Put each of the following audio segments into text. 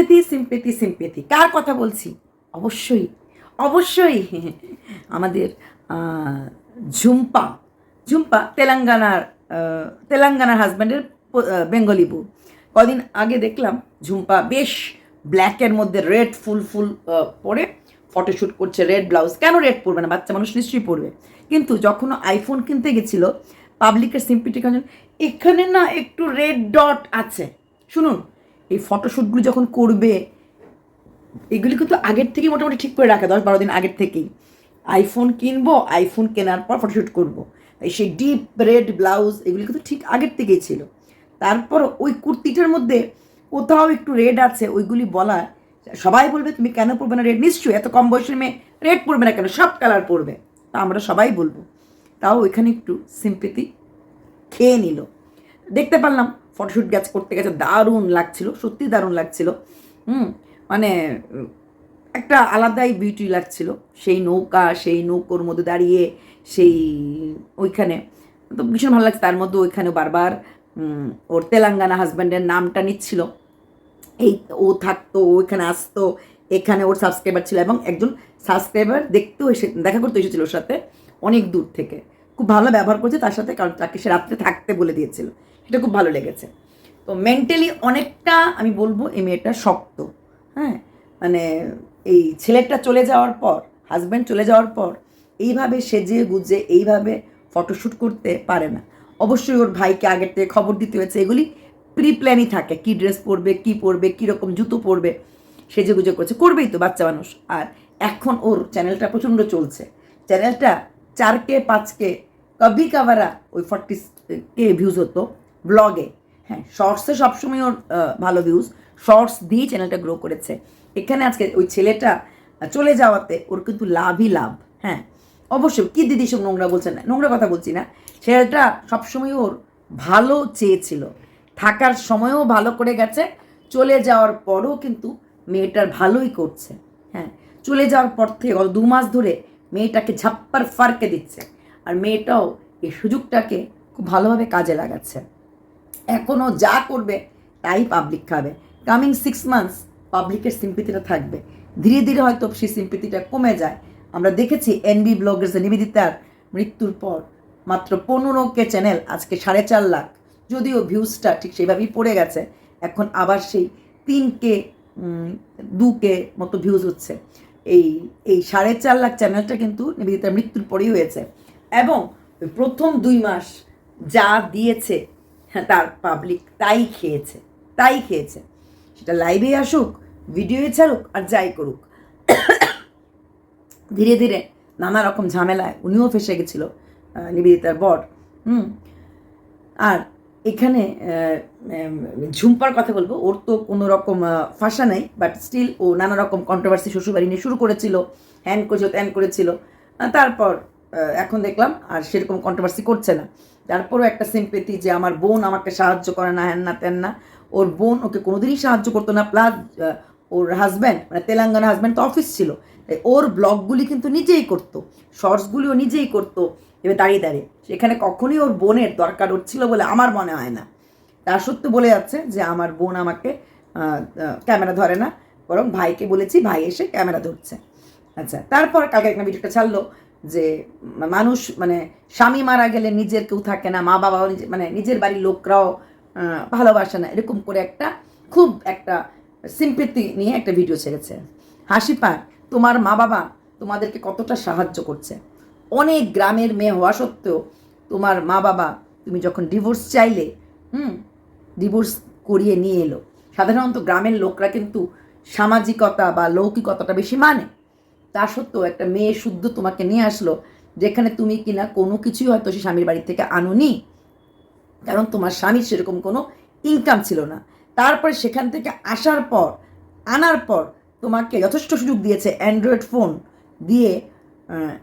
Sympathy sympathy sympathy কার কথা বলছি? অবশ্যই অবশ্যই আমাদের ঝুম্পা। ঝুম্পা, তেলেঙ্গানার তেলেঙ্গানার হাজব্যান্ডের বেঙ্গলি বউ। কদিন আগে দেখলাম ঝুম্পা বেশ ব্ল্যাকের মধ্যে রেড ফুল ফুল পরে ফটোশ্যুট করছে রেড ব্লাউজ কেন রেড পরবে না? বাচ্চা মানুষ নিশ্চয়ই পরবে। কিন্তু যখন আইফোন কিনতে গেছিল পাবলিকের সিম্পিটি এখানে না একটু রেড ডট আছে। শুনুন এই ফটোশ্যুটগুলো যখন করবে, এগুলি কিন্তু আগের থেকেই মোটামুটি ঠিক করে রাখে, দশ বারো দিন আগের থেকেই। আইফোন কিনবো আইফোন কেনার পর ফটোশ্যুট করব। সেই ডিপ রেড ব্লাউজ এগুলি কিন্তু ঠিক আগের থেকেই ছিল। তারপর ওই কুর্তিটার মধ্যে কোথাও একটু রেড আছে, ওইগুলি বলা, সবাই বলবে, তুমি কেন পরবে না রেড নিশ্চয়ই, এত কম বয়সের মেয়ে রেড পরবে না কেন? সব কালার পরবে। তা আমরা সবাই বলব। তাও ওইখানে একটু সিম্পেথি খেয়ে নিল। দেখতে পারলাম ফটোশ্যুট গ্যাচ করতে গেছে, দারুণ লাগছিল, সত্যি দারুণ লাগছিল। হুম মানে একটা আলাদাই বিউটি লাগছিল। সেই নৌকা, সেই নৌকোর মধ্যে দাঁড়িয়ে, সেই ওইখানে, তো ভীষণ ভালো লাগছে। তার মধ্যে ওইখানে বারবার ওর তেলেঙ্গানা হাজব্যান্ডের নামটা নিচ্ছিল। এই ও থাকতো, ও এখানে আসতো, এখানে ওর সাবস্ক্রাইবার ছিল এবং একজন সাবস্ক্রাইবার দেখতেও এসে, দেখা করতে এসেছিল ওর সাথে অনেক দূর থেকে। খুব ভালো ব্যবহার করছে তার সাথে, কারণ তাকে সে রাত্রে থাকতে বলে দিয়েছিল। সেটা খুব ভালো লেগেছে। তো মেন্টালি অনেকটা আমি বলব এই মেয়েটা শক্ত হ্যাঁ? মানে এই ছেলেটা চলে যাওয়ার পর হাজব্যান্ড চলে যাওয়ার পর, এইভাবে সেজে গুজে, এইভাবে ফটোশ্যুট করতে পারে না। অবশ্যই ওর ভাইকে আগের থেকে খবর দিতে হয়েছে, এগুলি প্রি প্ল্যানই থাকে। কী ড্রেস পরবে, কী পরবে, কীরকম জুতো পরবে, সেজে গুজে করছে। করবেই তো বাচ্চা মানুষ। আর এখন ওর চ্যানেলটা প্রচণ্ড চলছে। চ্যানেলটা চার কে পাঁচ কে কবি কাভারা ওই ফর্টি কে ভিউজ হতো। ব্লগে হ্যাঁ শর্টসে সবসময় ওর ভালো ভিউজ শর্টস দিয়েই চ্যানেলটা গ্রো করেছে। এখানে আজকে ওই ছেলেটা চলে যাওয়াতে ওর কিন্তু লাভই লাভ। হ্যাঁ অবশ্যই। কী দিদি সব নোংরা বলছেন না? নোংরা কথা বলছি না। ছেলেটা সবসময় ওর ভালো চেয়েছিল। থাকার সময়ও ভালো করে গেছে। চলে যাওয়ার পরও কিন্তু মেয়েটার ভালোই করছে। হ্যাঁ চলে যাওয়ার পর থেকে গত দু মাস ধরে মেয়েটাকে ঝাপ্পার ফারকে দিচ্ছে। আর মেয়েটাও এই সুযোগটাকে খুব ভালোভাবে কাজে লাগাচ্ছে। এখনও যা করবে তাই পাবলিক খাবে। কামিং সিক্স মান্থস পাবলিকের সিম্পিতিটা থাকবে। ধীরে ধীরে হয়তো সেই সিম্পিতিটা কমে যায়। আমরা দেখেছি এনবি ব্লগার্স নিবেদিতার মৃত্যুর পর মাত্র পনেরো কে চ্যানেল আজকে সাড়ে চার লাখ। যদিও ভিউজটা ঠিক সেইভাবেই পড়ে গেছে, এখন আবার সেই তিন কে দু কে মতো ভিউজ হচ্ছে। এই এই সাড়ে চার লাখ চ্যানেলটা কিন্তু নিবেদিতার মৃত্যুর পরেই হয়েছে। এবং প্রথম দুই মাস যা দিয়েছে তার পাবলিক তাই খেয়েছে তাই খেয়েছে। সেটা লাইভে আসুক ভিডিওয়ে ছাড়ুক, আর যাই করুক। ধীরে ধীরে নানা রকম ঝামেলায় উনিও ফেসে গেছিল নিবেদিতার বর, হুম। আর এখানে ঝুম্পার কথা বলব, ওর তো কোনো রকম ফাঁসা নেই বাট স্টিল ও নানা রকম কন্ট্রোভার্সি শ্বশুরবাড়ি নিয়ে শুরু করেছিল হ্যান করেছিল ত্যান করেছিল। তারপর এখন দেখলাম আর সেরকম কন্ট্রোভার্সি করছে না। তারপরও একটা সিম্পেথি যে আমার বোন আমাকে সাহায্য করে না হ্যান না ত্যান না। ওর বোন ওকে কোনোদিনই সাহায্য করতো না। প্লাস ওর হাজব্যান্ড মানে তেলেঙ্গানা হাজব্যান্ড তো অফিস ছিল। ওর ব্লগগুলি কিন্তু নিজেই করতো। শর্টসগুলিও নিজেই করতো। এবার দাঁড়িয়ে দাঁড়িয়ে। সেখানে কখনোই ওর বোনের দরকার হচ্ছিল বলে আমার মনে হয় না। তা সত্য বলে যাচ্ছে যে আমার বোন আমাকে ক্যামেরা ধরে না। বরং ভাইকে বলেছি, ভাই এসে ক্যামেরা ধরছে। আচ্ছা তারপর কালকে একটা ভিডিওটা ছাড়লো যে মানুষ মানে স্বামী মারা গেলে নিজের কেউ থাকে না, মা বাবাও মানে নিজের বাড়ির লোকরাও ভালোবাসে না, এরকম করে একটা খুব একটা সিম্পেথি নিয়ে একটা ভিডিও ছেড়েছে। হাসি পায়, তোমার মা বাবা তোমাদেরকে কতটা সাহায্য করছে। অনেক গ্রামের মেয়ে হওয়া সত্ত্বেও তোমার মা বাবা, তুমি যখন ডিভোর্স চাইলে, হুম ডিভোর্স করিয়ে নিয়ে এলো। সাধারণত গ্রামের লোকরা কিন্তু সামাজিকতা বা লৌকিকতাটা বেশি মানে। তা সত্ত্বেও একটা মেয়ে শুদ্ধ তোমাকে নিয়ে আসলো, যেখানে তুমি কিনা কোনো কিছুই হয়তো সে স্বামীর বাড়ি থেকে আনোনি, কারণ তোমার স্বামীর সেরকম কোনো ইনকাম ছিল না। তারপরে সেখান থেকে আসার পর, আনার পর তোমাকে যথেষ্ট সুযোগ দিয়েছে অ্যান্ড্রয়েড ফোন দিয়ে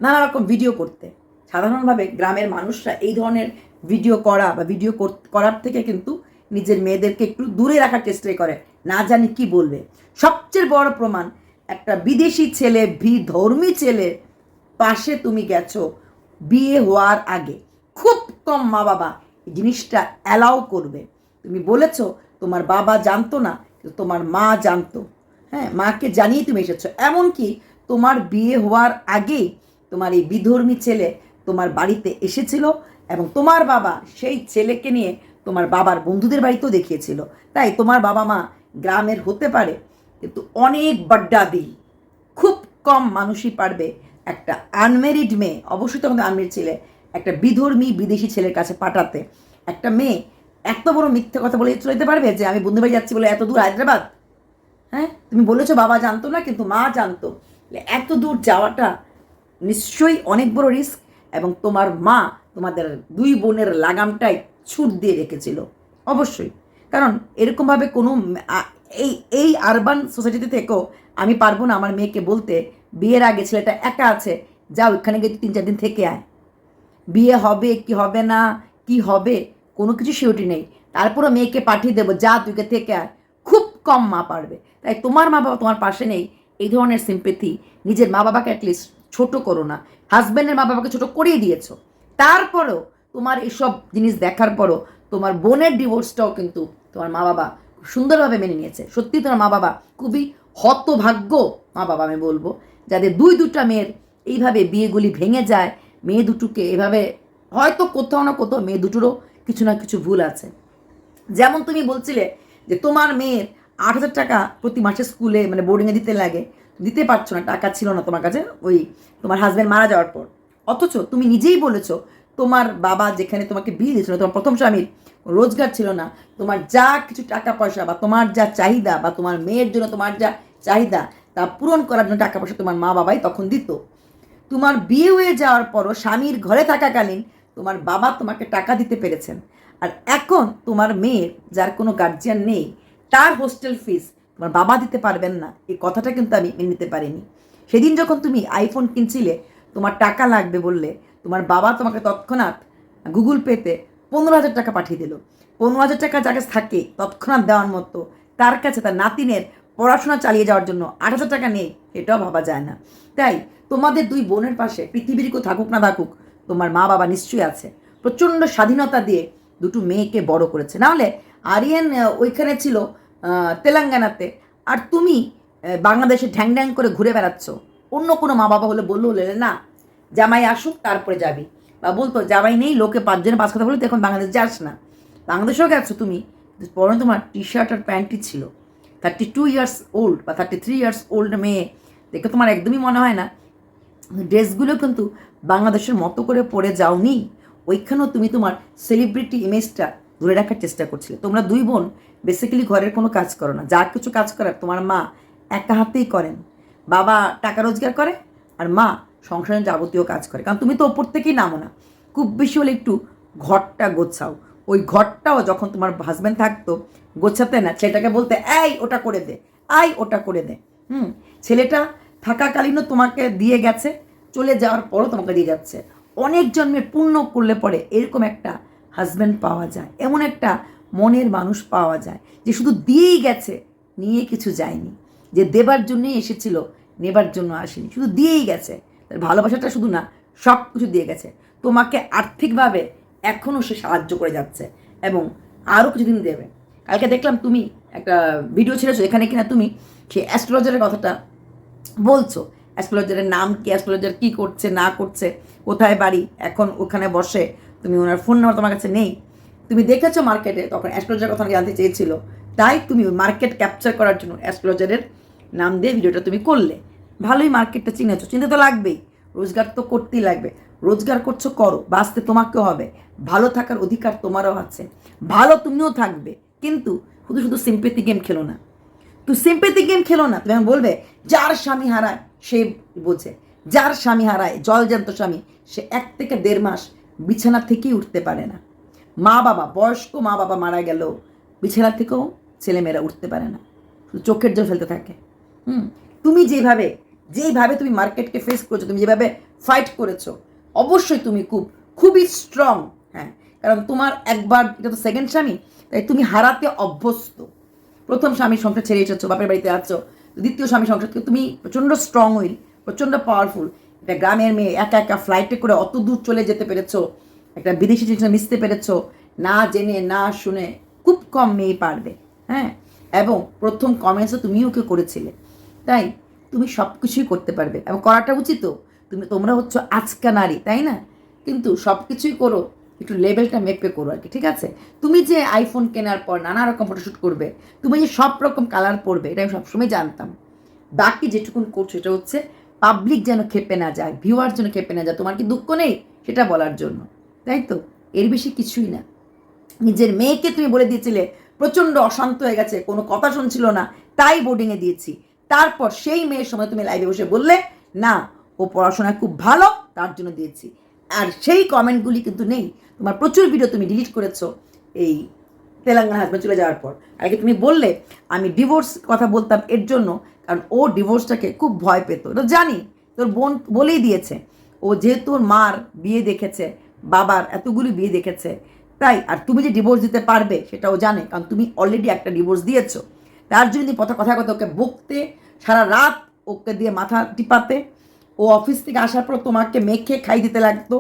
নানা রকম ভিডিও করতে। সাধারণভাবে গ্রামের মানুষরা এই ধরনের ভিডিও করা বা ভিডিও কর- করার থেকে কিন্তু নিজের মেয়েদেরকে একটু দূরে রাখার চেষ্টা করে, না জানি কি বলবে। সবচেয়ে বড় প্রমাণ একটা বিদেশি ছেলে ভি ধর্মী ছেলে, পাশে তুমি গেছো বিয়ে হওয়ার আগে। খুব কম মা বাবা এই জিনিসটা অ্যালাউ করবে। তুমি বলেছ, তোমার বাবা জানতো না তোমার মা জানতো। হ্যাঁ মাকে জানিয়ে তুমি এসেছ। এমনকি তোমার বিয়ে হওয়ার আগেই তোমার এই বিধর্মী ছেলে তোমার বাড়িতে এসেছিল এবং তোমার বাবা সেই ছেলেকে নিয়ে তোমার বাবার বন্ধুদের বাড়িতেও দেখিয়েছিল। তাই তোমার বাবা মা গ্রামের হতে পারে কিন্তু অনেক বাড্ডা দিই খুব কম মানুষই পারবে একটা আনমেরিড মেয়ে, অবশ্যই তখন আনমেরিড ছেলে, একটা বিধর্মী বিদেশি ছেলের কাছে পাঠাতে। একটা মেয়ে এত বড় মিথ্যে কথা বলে চলে যেতে পারবে যে, আমি বন্ধু বাড়ি যাচ্ছি বলে এত দূর হায়দ্রাবাদ? হ্যাঁ? তুমি বলেছ বাবা জানতো না, কিন্তু মা জানতো। এত দূর যাওয়াটা নিশ্চয়ই অনেক বড় রিস্ক এবং তোমার মা তোমাদের দুই বোনের লাগামটাই ছুট দিয়ে রেখেছিল। অবশ্যই। কারণ এরকমভাবে কোনো এই এই আরবান সোসাইটিতে থেকেও আমি পারব না আমার মেয়েকে বলতে, বিয়ের আগে ছেলেটা একা আছে যা ওইখানে গিয়ে তিন চার দিন থেকে আয়। বিয়ে হবে কি হবে না, কি হবে, কোনো কিছু সিওটি নেই। তারপরে মেয়েকে পাঠিয়ে দেবো, যা তুইকে থেকে আয়। খুব কম মা পারবে। তাই তোমার মা বাবা তোমার পাশে নেই, এই ধরনের সিম্পেথি নিজের মা বাবাকে অ্যাটলিস্ট ছোট করো না। হাজব্যান্ডের মা বাবাকে ছোট করিয়ে দিয়েছ। তারপরেও তোমার এসব জিনিস দেখার পরও তোমার বোনের ডিভোর্সটাও কিন্তু তোমার মা বাবা সুন্দরভাবে মেনে নিয়েছে। সত্যি তোমার মা বাবা খুবই হতভাগ্য মা বাবা, আমি বলব, যাদের দুই দুটা মেয়ের এইভাবে বিয়েগুলি ভেঙে যায়, মেয়ে দুটোকে এভাবে হয়তো কোথাও না কোথাও মেয়ে দুটোরও কিছু না কিছু ভুল আছে। যেমন তুমি বলছিলে যে তোমার মেয়ের আট হাজার টাকা প্রতি মাসে স্কুলে মানে বোর্ডিংয়ে দিতে লাগে, দিতে পারছ না, টাকা ছিল না তোমার কাছে, ওই তোমার হাজব্যান্ড মারা যাওয়ার পর। অথচ তুমি নিজেই বলেছ তোমার বাবা যেখানে তোমাকে বিয়ে দিয়েছিল, তোমার প্রথম স্বামীর, রোজগার ছিল না। তোমার যা কিছু টাকা পয়সা বা তোমার যা চাহিদা বা তোমার মেয়ের জন্য তোমার যা চাহিদা, তা পূরণ করার জন্য টাকা পয়সা তোমার মা বাবাই তখন দিত। তোমার বিয়ে হয়ে যাওয়ার পরও স্বামীর ঘরে থাকাকালীন তোমার বাবা তোমাকে টাকা দিতে পেরেছেন। আর এখন তোমার মেয়ের যার কোনো গার্জিয়ান নেই, তার হোস্টেল ফিস তোমার বাবা দিতে পারবেন না। এই কথাটা কিন্তু আমি মেনে নিতে পারিনি। সেদিন যখন তুমি আইফোন কিনছিলে, তোমার টাকা লাগবে বললে তোমার বাবা তোমাকে তৎক্ষণাৎ গুগল পেতে পনেরো হাজার টাকা পাঠিয়ে দিল। পনেরো হাজার টাকা যাকে থাকে তৎক্ষণাৎ দেওয়ার মতো তার কাছে তার নাতিনের পড়াশোনা চালিয়ে যাওয়ার জন্য আট হাজার টাকা নেই, এটাও ভাবা যায় না। তাই তোমাদের দুই বোনের পাশে পৃথিবীর কেউ থাকুক না থাকুক, তোমার মা বাবা নিশ্চয়ই আছে। প্রচণ্ড স্বাধীনতা দিয়ে দুটো মেয়েকে বড় করেছে। নাহলে আরিয়ান ওইখানে ছিল তেলেঙ্গানাতে। আর তুমি বাংলাদেশে ঢ্যাং ঢ্যাং করে ঘুরে বেড়াচ্ছ। অন্য কোনো মা বাবা হলে বলল হলে, না জামাই আসুক, তারপরে যাবি। বা বলতো, জামাই নেই, লোকে পাঁচজনে পাঁচ কথা বলে এখন বাংলাদেশ যাস না। বাংলাদেশেও গেছো তুমি। পরে তোমার টি শার্ট আর প্যান্টই ছিল। থার্টি টু ইয়ার্স ওল্ড বা থার্টি থ্রি ইয়ার্স ওল্ড মেয়ে। দেখে তোমার একদমই মনে হয় না। ড্রেসগুলো কিন্তু বাংলাদেশের মতো করে পরে যাওনি। ওইখানেও তুমি তোমার সেলিব্রিটি ইমেজটা ধরে রাখার চেষ্টা করছিলে। তোমরা দুই বোন বেসিক্যালি ঘরের কোনো কাজ করো না। যা কিছু কাজ করার, তোমার মা একা হাতেই করেন। বাবা টাকা রোজগার করে, আর মা সংসারের যাবতীয় কাজ করে। কারণ তুমি তো ওপর থেকেই নামো না। খুব বেশি হলে একটু ঘরটা গোছাও। ওই ঘরটাও যখন তোমার হাজব্যান্ড থাকতো, গোছাতে না, ছেলেটাকে বলতে, এই, ওটা করে দে। আই ওটা করে দে। হুম, ছেলেটা থাকাকালীনও তোমাকে দিয়ে গেছে, চলে যাওয়ার পরও তোমাকে দিয়ে যাচ্ছে। অনেক জন্মের পূর্ণ করলে পরে এরকম একটা হাজব্যান্ড পাওয়া যায়। এমন একটা মনের মানুষ পাওয়া যায়, যে শুধু দিয়েই গেছে, নিয়ে কিছু যায়নি। যে দেবার জন্যই এসেছিল, নেবার জন্য আসেনি। শুধু দিয়েই গেছে। ভালোবাসাটা শুধু না, সব কিছু দিয়ে গেছে। তোমাকে আর্থিকভাবে এখনও সে সাহায্য করে যাচ্ছে এবং আরও কিছুদিন দেবে। কালকে দেখলাম তুমি একটা ভিডিও ছেড়েছো এখানে কিনা তুমি, সেই অ্যাস্ট্রোলজারের কথাটা বলছো। অ্যাস্ট্রোলজারের নাম কি অ্যাস্ট্রোলজার কী করছে, না করছে, কোথায় বাড়ি, এখন ওখানে বসে, তুমি ওনার ফোন নাম্বার তোমার কাছে নেই। তুমি দেখেছ মার্কেটে তখন অ্যাস্ট্রোলজার কথা জানতে চেয়েছিল। তাই তুমি মার্কেট ক্যাপচার করার জন্য অ্যাস্ট্রোলজারের নাম দিয়ে ভিডিওটা তুমি করলে। ভালোই মার্কেটটা চিনেছো, চিনতে তো লাগবেই। রোজগার তো করতেই লাগবে। রোজগার করছ, করো, বাঁচতে তোমাকেও হবে। ভালো থাকার অধিকার তোমারও আছে। ভালো তুমিও থাকবে, কিন্তু শুধু শুধু সিম্পেথি গেম খেলো না। তুই সিম্পেথি গেম খেলো না, তুমি বলবে, যার স্বামী হারায়, সে বোঝে। যার স্বামী হারায় জলজান্ত স্বামী, সে এক থেকে দেড় মাস বিছানা থেকেই উঠতে পারে না। মা বাবা, বয়স্ক মা বাবা মারা গেল বিছানা থেকেও ছেলেমেয়েরা উঠতে পারে না। চোখের জল ফেলতে থাকে। হুম, তুমি যেভাবে যেইভাবে তুমি মার্কেটকে ফেস করেছ, তুমি যেভাবে ফাইট করেছ, অবশ্যই তুমি খুব, খুবই স্ট্রং হ্যাঁ? কারণ তোমার একবার, এটা তো সেকেন্ড স্বামী, তাই তুমি হারাতে অভ্যস্ত। প্রথম স্বামীর সংসার ছেড়ে এসেছ, বাপের বাড়িতে আছো, দ্বিতীয় স্বামী সংসার থেকে তুমি প্রচণ্ড স্ট্রং উইল প্রচণ্ড পাওয়ারফুল একটা গ্রামের মেয়ে একা একা ফ্লাইটে করে অত দূর চলে যেতে পেরেছ, একটা বিদেশি জিনিস মিশতে পেরেছ, না জেনে, না শুনে খুব কম মেয়ে পারবে হ্যাঁ? এবং প্রথম কমেন্টসও তুমি ওকে করেছিলে। তাই তুমি সব কিছুই করতে পারবে। এবং করাটা উচিত তো তুমি, তোমরা হচ্ছে আজকা নারী, তাই না? কিন্তু সব কিছুই করো, একটু লেভেলটা মেপে করো আর কি, ঠিক আছে? তুমি যে আইফোন কেনার পর নানা রকম ফটোশ্যুট করবে, তুমি যে সব রকম কালার পরবে, এটা আমি সবসময় জানতাম। বাকি যেটুকুন করছ এটা হচ্ছে পাবলিক যেন খেপে না যায় ভিউয়ার যেন খেপে না যায়, তোমার কি দুঃখ নেই সেটা বলার জন্য, তাই তো? এর বেশি কিছুই না। নিজের মেয়েকে তুমি বলে দিয়েছিলে, প্রচণ্ড অশান্ত হয়ে গেছে, কোনো কথা শুনছিল না, তাই বোর্ডিংয়ে দিয়েছি। তারপর সেই মেয়ের সময় তুমি লাইভে বসে বললে, না, ও পড়াশোনায় খুব ভালো, তার জন্য দিয়েছি। আর সেই কমেন্টগুলি কিন্তু নেই। তোমার প্রচুর ভিডিও তুমি ডিলিট করেছ এই তেলেঙ্গানা হাজব্যান্ড চলে যাওয়ার পর। আগে তুমি বললে, আমি ডিভোর্স কথা বলতাম এর জন্য, কারণ ও ডিভোর্সটাকে খুব ভয় পেত। এটা জানি, তোর বোন বলেই দিয়েছে। ও যেহেতু মার বিয়ে দেখেছে, বাবার এতগুলি বিয়ে দেখেছে, তাই আর তুমি যে ডিভোর্স দিতে পারবে সেটাও জানে, কারণ তুমি অলরেডি একটা ডিভোর্স দিয়েছ। তার জন্য কথা কথা ওকে বকতে, সারা রাত ওকে দিয়ে মাথা টিপাতে, ও অফিস থেকে আসার পর তোমাকে মেখে খাই দিতে লাগতো,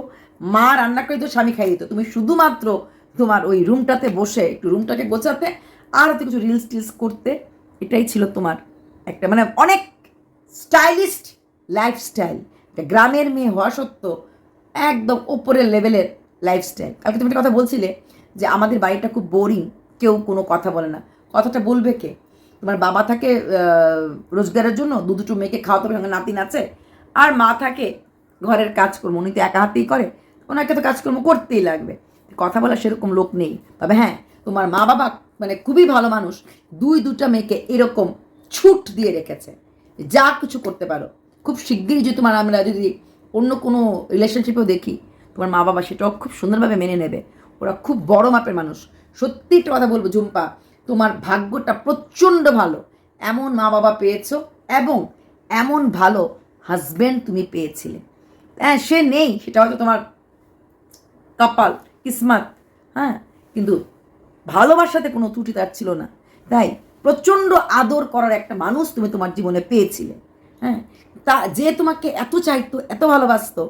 মা রান্না করে তো স্বামী খাই দিত। তুমি শুধুমাত্র তোমার ওই রুমটাতে বসে, একটু রুমটাকে গোছাতে, আর হয়তো কিছু রিলস টিলস করতে, এটাই ছিল তোমার একটা মানে অনেক স্টাইলিস্ট লাইফস্টাইল গ্রামের মেয়ে হওয়া সত্ত্বেও একদম ওপরের লেভেলের লাইফস্টাইল কালকে তুমি একটা কথা বলছিলে যে আমাদের বাড়িটা খুব বোরিং কেউ কোনো কথা বলে না। কথাটা বলবে কে? তোমার বাবা থাকে রোজগারের জন্য, দু দুটো মেয়েকে খাওয়াতে হবে সঙ্গে নাতিন আছে আর মা থাকে, ঘরের কাজকর্ম, উনি তো একা হাতেই করে, ওনাকে তো কাজকর্ম করতেই লাগবে। কথা বলার সেরকম লোক নেই। তবে হ্যাঁ তোমার মা বাবা মানে খুবই ভালো মানুষ, দুই দুটা মেয়েকে এরকম ছুট দিয়ে রেখেছে, যা কিছু করতে পারো। খুব শিগগিরই যদি তোমার আমরা যদি অন্য কোনো রিলেশনশিপেও দেখি, তোমার মা বাবা সেটাও খুব সুন্দরভাবে মেনে নেবে। ওরা খুব বড় মাপের মানুষ। সত্যি একটা কথা বলব, ঝুম্পা তোমার ভাগ্যটা প্রচণ্ড ভালো। এমন মা বাবা পেয়েছ এবং এমন ভালো হাজব্যান্ড তুমি পেয়েছিলে। হ্যাঁ সে নেই, সেটা হয়তো তোমার কপাল কিসমাত হ্যাঁ কিন্তু ভালোবাসাতে কোনো ত্রুটি তার ছিল না। তাই প্রচণ্ড আদর করার একটা মানুষ তুমি তোমার জীবনে পেয়েছিলে। হ্যাঁ তা যে তোমাকে এত চাইতো, এত ভালোবাসতো,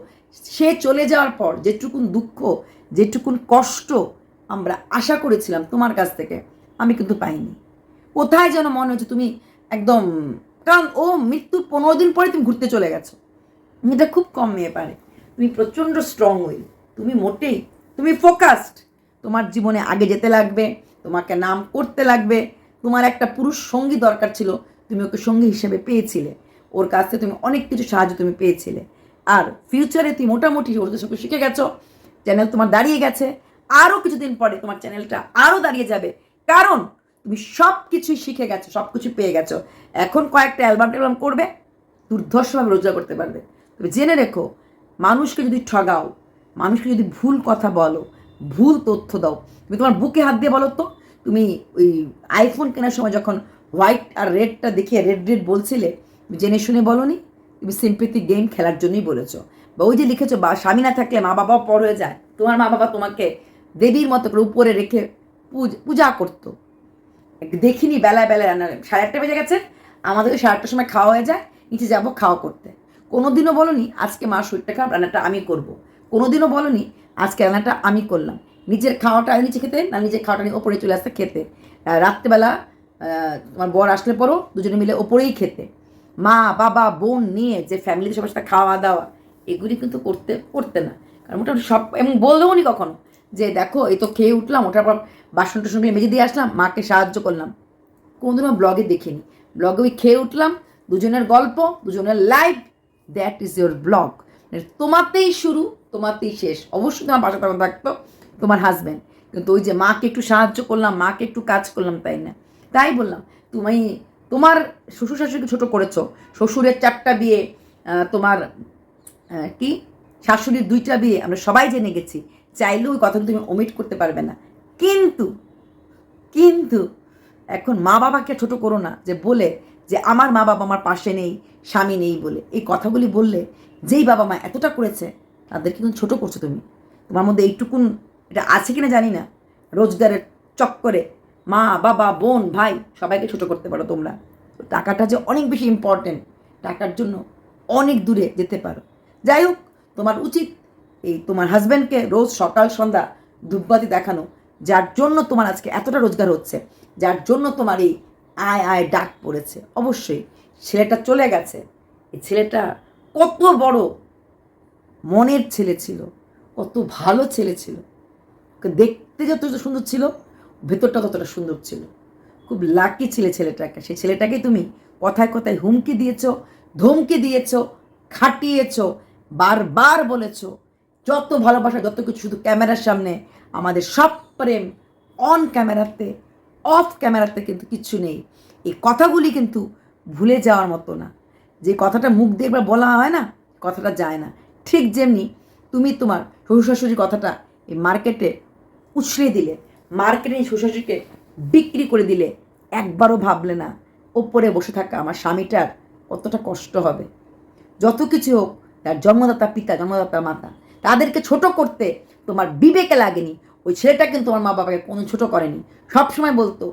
সে চলে যাওয়ার পর যেটুকুন দুঃখ, যেটুকুন কষ্ট আমরা আশা করেছিলাম তোমার কাছ থেকে আমি কিন্তু পাইনি। কোথায় যেন মনে হচ্ছে তুমি একদম, কারণ ও মৃত্যুর পনেরো দিন পরে তুমি ঘুরতে চলে গেছো। এটা খুব কম মেয়ে পারে। তুমি প্রচণ্ড স্ট্রং উইল তুমি মোটেই, তুমি ফোকাসড তোমার জীবনে আগে যেতে লাগবে, তোমাকে নাম করতে লাগবে। তোমার একটা পুরুষ সঙ্গী দরকার ছিল, তুমি ওকে সঙ্গী হিসেবে পেয়েছিলে। ওর কাছ থেকে তুমি অনেক কিছু সাহায্য তুমি পেয়েছিলে। আর ফিউচারে তুমি মোটামুটি ওর শিখে গেছো। চ্যানেল তোমার দাঁড়িয়ে গেছে। আরও কিছুদিন পরে তোমার চ্যানেলটা আরও দাঁড়িয়ে যাবে। কারণ তুমি সব কিছুই শিখে গেছো সব কিছু পেয়ে গেছো। এখন কয়েকটা অ্যালবাম ট্যালবাম করবে, দুর্ধর্ষভাবে রোজগার করতে পারবে। তবে জেনে রেখো, মানুষকে যদি ঠগাও, মানুষকে যদি ভুল কথা বলো, ভুল তথ্য দাও, তুমি তোমার বুকে হাত দিয়ে বলো তো, তুমি ওই আইফোন কেনার সময় যখন হোয়াইট আর রেডটা দেখিয়ে রেড রেড বলছিলে জেনে শুনে বলনি? তুমি সিম্পেথি গেম খেলার জন্যই বলেছ। বা ওই যে লিখেছো, বা স্বামী না থাকলে মা বাবাও পর হয়ে যায়। তোমার মা বাবা তোমাকে দেবীর মতো করে উপরে রেখে পূজ- করতো। দেখিনি বেলায় বেলায় রান্না সাড়ে আটটা বেজে গেছে আমাদেরকে সাড়ে আটটার সময় খাওয়া হয়ে যায়, নিচে যাব খাওয়া করতে। কোনোদিনও বলনি আজকে মার শরীরটা খারাপ, রান্নাটা আমি করব। কোনোদিনও বলনি আজকে রান্নাটা আমি করলাম। নিজের খাওয়াটা নিচে খেতে, না নিজের খাওয়াটা নিয়ে ওপরে চলে আসতে খেতে। রাত্রেবেলা তোমার বর আসলে পরও দুজনে মিলে ওপরেই খেতে। মা, বাবা, বোন নিয়ে যে ফ্যামিলিতে সবার সাথে খাওয়া দাওয়া এগুলি কিন্তু করতে করতে না। কারণ মোটামুটি সব, এবং বললেও নি কখনো। যে দেখো, এই তো খেয়ে উঠলাম, ওঠার পর বাসন টাসন মেজে দিয়ে আসলাম, মাকে সাহায্য করলাম। কোনোদিনও ব্লগে দেখিনি। ব্লগে ওই খেয়ে উঠলাম, দুজনের গল্প, দুজনের live that is your blog তোমাতেই শুরু, তোমাতেই শেষ। অবশ্যই তোমার বাসা তখন থাকতো, তোমার হাজব্যান্ড কিন্তু ওই যে মাকে একটু সাহায্য করলাম, মাকে একটু কাজ করলাম, তাই না? তাই বললাম, তুমি তোমার শ্বশুর শাশুড়িকে ছোটো করেছ, শ্বশুরের চারটা বিয়ে তোমার কি? শাশুড়ির দুইটা বিয়ে, আমরা সবাই জেনে গেছি। চাইলেও ওই কথাগুলো তুমি ওমিট করতে পারবে না। কিন্তু কিন্তু এখন মা বাবাকে ছোট করো না যে বলে যে আমার মা বাবা আমার পাশে নেই, স্বামী নেই বলে। এই কথাগুলি বললে যেই বাবা মা এতটা করেছে তাদেরকে কিন্তু ছোট করছ তুমি। তোমার মধ্যে এইটুকুন এটা আছে কিনা জানি না। রোজগারের চক্করে মা, বাবা, বোন, ভাই সবাইকে ছোট করতে পারো তোমরা। টাকাটা যে অনেক বেশি ইম্পর্টেন্ট টাকার জন্য অনেক দূরে যেতে পারো। যাই হোক, তোমার উচিত এই তোমার হাজব্যান্ডকে রোজ সকাল, সন্ধ্যা ধূপবাতি দেখানো, যার জন্য তোমার আজকে এতটা রোজগার হচ্ছে, যার জন্য তোমার এই আয় আয় ডাক পড়েছে। অবশ্যই ছেলেটা চলে গেছে। এই ছেলেটা কত বড় মনের ছেলে ছিল, কত ভালো ছেলে ছিল। দেখতে যত সুন্দর ছিল, ভেতরটা ততটা সুন্দর ছিল। খুব লাকি ছেলে ছেলেটাকে। সেই ছেলেটাকে তুমি কথায় কথায় হুমকি দিয়েছ, ধমকি দিয়েছ, খাটিয়েছ, বারবার বলেছ যত ভালোবাসা, যত কিছু শুধু ক্যামেরার সামনে, আমাদের সব প্রেম অন ক্যামেরাতে অফ ক্যামেরাতে কিন্তু কিচ্ছু নেই। এই কথাগুলি কিন্তু ভুলে যাওয়ার মতো না। যে কথাটা মুখ দিয়ে একবার বলা হয় না, কথাটা যায় না। ঠিক যেমনি তুমি তোমার শ্বশুর শাশুড়ির কথাটা এই মার্কেটে উছড়ে দিলে, মার্কেটে শ্বশুর শাশুড়িকে বিক্রি করে দিলে, একবারও ভাবলে না, ওপরে বসে থাকা আমার স্বামীটার কতটা কষ্ট হবে। যত কিছু হোক, তার জন্মদাতা পিতা, জন্মদাতা মাতা তাদেরকে ছোট করতে তোমার বিবেকে লাগেনি। ওই ছেলেটা কিন্তু তোমার মা বাবাকে কোনো ছোট করেনি। সবসময় বলতো,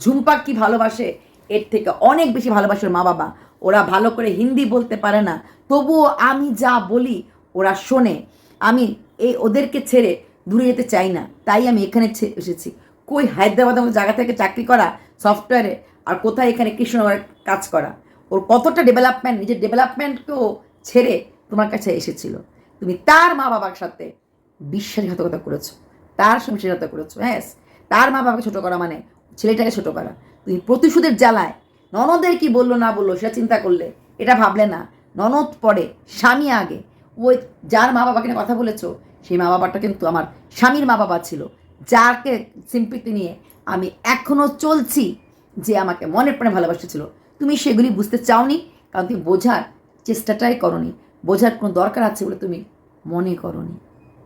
ঝুম্পা কি ভালোবাসে? এর থেকে অনেক বেশি ভালোবাসে মা বাবা। ওরা ভালো করে হিন্দি বলতে পারে না। তবুও আমি যা বলি, ওরা শোনে। আমি এই ওদেরকে ছেড়ে দূরে যেতে চাই না। তাই আমি এখানে এসেছি। কই হায়দ্রাবাদের মতো জায়গা থেকে চাকরি করা? সফটওয়্যারে? আর কোথায় এখানে কৃষ্ণনগরে কাজ করা? ওর কতটা ডেভেলপমেন্ট নিজের ডেভেলপমেন্টকেও ছেড়ে তোমার কাছে এসেছিল। তুমি তার মা বাবার সাথে বিশ্বাসঘাতকতা করেছ, তার বিশ্বাসঘাতকতা করেছ হ্যাঁ তার মা বাবাকে ছোটো করা মানে ছেলেটাকে ছোটো করা। তুমি প্রতিশোধের জ্বালায়, ননদের কি বলল না বলল সেটা চিন্তা করলে, এটা ভাবলে না। ননদ পরে স্বামী আগে। ওই যার মা বাবাকে নিয়ে কথা বলেছ, সেই মা বাবাটা কিন্তু আমার স্বামীর মা বাবা ছিল। যাকে সিম্পিতি নিয়ে আমি এখনও চলছি যে আমাকে মনের প্রাণে ভালোবাসেছিল তুমি সেগুলি বুঝতে চাওনি, কারণ তুমি বোঝার চেষ্টাটাই করনি। বোঝার কোনো দরকার আছে বলে তুমি মনে করনি।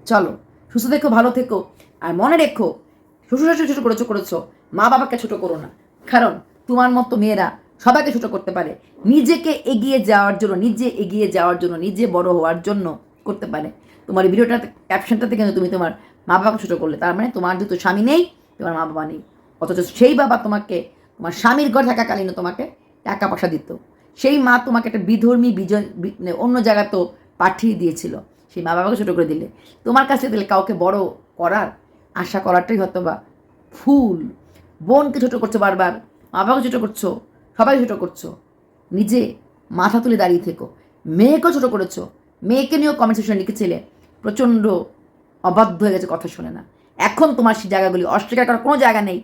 চলো, সুস্থ থেকো, ভালো থেকো, আর মনে রেখো, শ্বশুর শাশুড়ি ছোটো করেছ করেছ, মা বাবাকে ছোটো করো না। কারণ তোমার মতো মেয়েরা সবাইকে ছোটো করতে পারে। নিজেকে এগিয়ে যাওয়ার জন্য, নিজে এগিয়ে যাওয়ার জন্য, নিজে বড় হওয়ার জন্য করতে পারে। তোমার এই ভিডিওটাতে ক্যাপশনটাতে কিন্তু তুমি তোমার মা বাবাকে ছোটো করলে, তার মানে তোমার যেহেতু স্বামী নেই, তোমার মা বাবা নেই। অথচ সেই বাবা তোমাকে, তোমার স্বামীর ঘর থাকাকালীন তোমাকে টাকা পয়সা দিত। সেই মা তোমাকে একটা বিধর্মী বিজয় মানে অন্য জায়গা তো পাঠিয়ে দিয়েছিল। সেই মা বাবাকে ছোটো করে দিলে। তোমার কাছে দিলে কাউকে বড় করার আশা করাটাই হয়তো বা ফুল বোনকে ছোটো করছ বারবার, মা বাবাকে ছোটো করছ সবাই ছোটো করছ। নিজে মাথা তুলে দাঁড়িয়ে থেকো। মেয়েকেও ছোটো করেছ। মেয়েকে নিয়েও কমেন্ট সেকশনে লিখেছিলে, প্রচণ্ড অবাধ্য হয়ে গেছে কথা শোনে না। এখন তোমার সেই জায়গাগুলি অস্বীকার করার কোনো জায়গা নেই।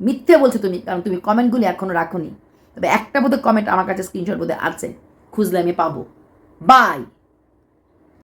মিথ্যে বলছো তুমি, কারণ তুমি কমেন্টগুলি এখনও রাখোনি। তবে একটা বোধহয় কমেন্ট আমার কাছে স্ক্রিনশট বোধহয় আছে। খুঁজলে আমি পাবো। বাই